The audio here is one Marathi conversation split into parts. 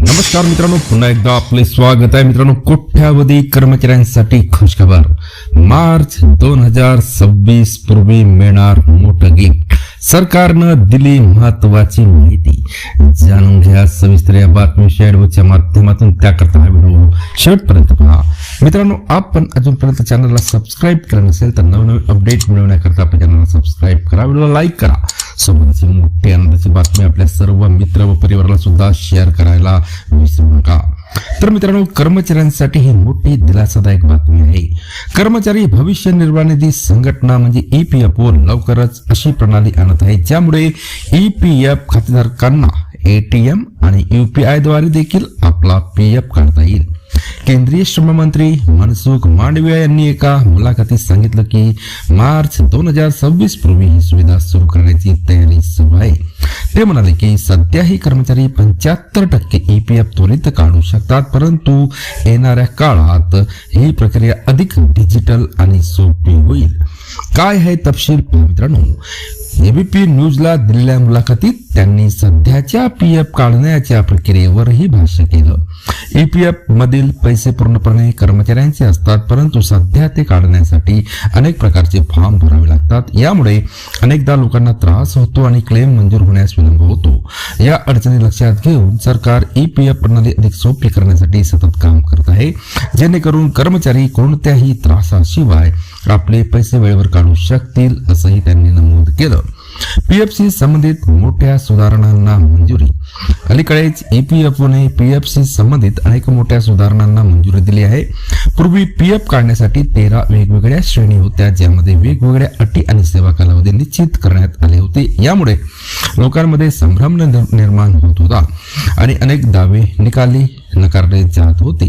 नमस्कार मित्रांनो पुन्हा एकदा आपले स्वागत आहे. मित्रांनो कोट्यावधी कर्मचाऱ्यांसाठी खुशखबर मार्च दोन हजार सव्वीस पूर्वी मिळणार मोठं गिफ्ट सरकारनं दिली महत्वाची माहिती. जाणून घ्या सविस्तर या बातमी शेअरच्या माध्यमातून. त्याकरता हा व्हिडिओ शेवटपर्यंत पहा. मित्रांनो आपण अजूनपर्यंत चॅनलला सबस्क्राईब केलं नसेल तर नवनवीन अपडेट मिळवण्याकरता आपल्या चॅनलला सबस्क्राईब करा. व्हिडिओला लाईक करा. सोबतच मोठी आनंदाची बातमी आपल्या सर्व मित्र व परिवाराला सुद्धा शेअर करायला विसरू नका. तर मित्रांनो कर्मचाऱ्यांसाठी ही मोठी दिलासादायक बातमी आहे. कर्मचारी भविष्य निर्वाह निधी संघटना म्हणजे E ईपीएफओ लवकरच अशी प्रणाली आणत आहे ज्यामुळे ईपीएफ खातेधारकांना एटीएम आणि युपीआयद्वारे देखील आपला पीएफ काढता येईल. केंद्रीय श्रम मंत्री मनसुख मांडविया यांनी एका मुलाखतीत सांगितलं की मार्च दोन हजार सव्वीस पूर्वी ही सुविधा सुरू करण्याची तयारी सुरू आहे. ते म्हणाले की सध्या ही कर्मचारी पंच्याहत्तर टक्के ईपीएफ त्वरित काढू शकतात परंतु येणाऱ्या काळात ही प्रक्रिया अधिक डिजिटल आणि सोपी होईल. काय आहे तपशील? मित्रांनो एबीपी न्यूजला दिलेल्या मुलाखतीत त्यांनी सध्याच्या पी एफ काढण्याच्या प्रक्रियेवरही भाष्य केलं. ई पी मधील पैसे पूर्णपणे कर्मचाऱ्यांचे असतात परंतु सध्या ते काढण्यासाठी अनेक प्रकारचे फॉर्म भरावे लागतात. यामुळे अनेकदा लोकांना त्रास होतो आणि क्लेम मंजूर होण्यास विलंब होतो. या अडचणी लक्षात घेऊन सरकार ई पी एफ प्रणाली अधिक सोपी करण्यासाठी सतत काम करत आहे. जेणेकरून कर्मचारी कोणत्याही त्रासाशिवाय आपले पैसे वेळेवर काढू शकतील असंही त्यांनी नमूद केलं. पीएफसी संबंधित मोठ्या सुधारणांना मंजुरी. अलीकडेच ईपीएफओने पीएफसी संबंधित अनेक मोठ्या सुधारणांना मंजुरी दिली आहे. पूर्वी पीएफ काढण्यासाठी तेरा वेगवेगळ्या श्रेणी होत्या ज्यामध्ये वेगवेगळ्या अटी आणि सेवा कालावधी निश्चित करण्यात आले होते. यामुळे लोकांमध्ये संभ्रम निर्माण होत होता आणि अनेक दावे निकाली नकारले जात होते.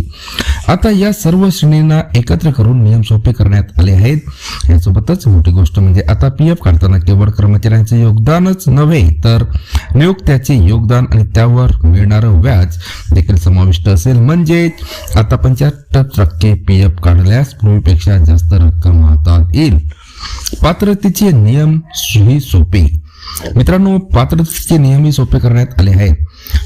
आता या सर्व श्रेणींना एकत्र करून नियम सोपे करण्यात आले आहेत. यासोबतच मोठी गोष्ट म्हणजे आता पी एफ काढताना केवळ कर्मचाऱ्यांचे योगदानच नव्हे तर नियोक्त्याचे योगदान आणि त्यावर मिळणारं व्याज देखील समाविष्ट असेल. म्हणजे आता पंच्याहत्तर टक्के पी एफ काढल्यास पूर्वीपेक्षा जास्त रक्कम हातात येईल. पात्रतेचे नियम ही सोपे. मित्रांनो पात्रतेचे नियमही सोपे करण्यात आले आहेत.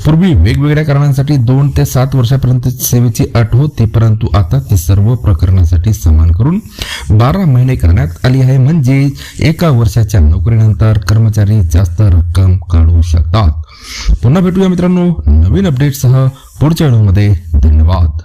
पूर्वी वेगवेगळ्या कारणांसाठी दोन ते सात वर्षापर्यंत सेवेची अट होते परंतु आता ते सर्व प्रकरणासाठी समान करून बारा महिने करण्यात आली आहे. म्हणजे एका वर्षाच्या नोकरीनंतर कर्मचारी जास्त रक्कम काढू शकतात. पुन्हा भेटूया मित्रांनो नवीन अपडेटसह पुढच्या व्हिडिओमध्ये. धन्यवाद.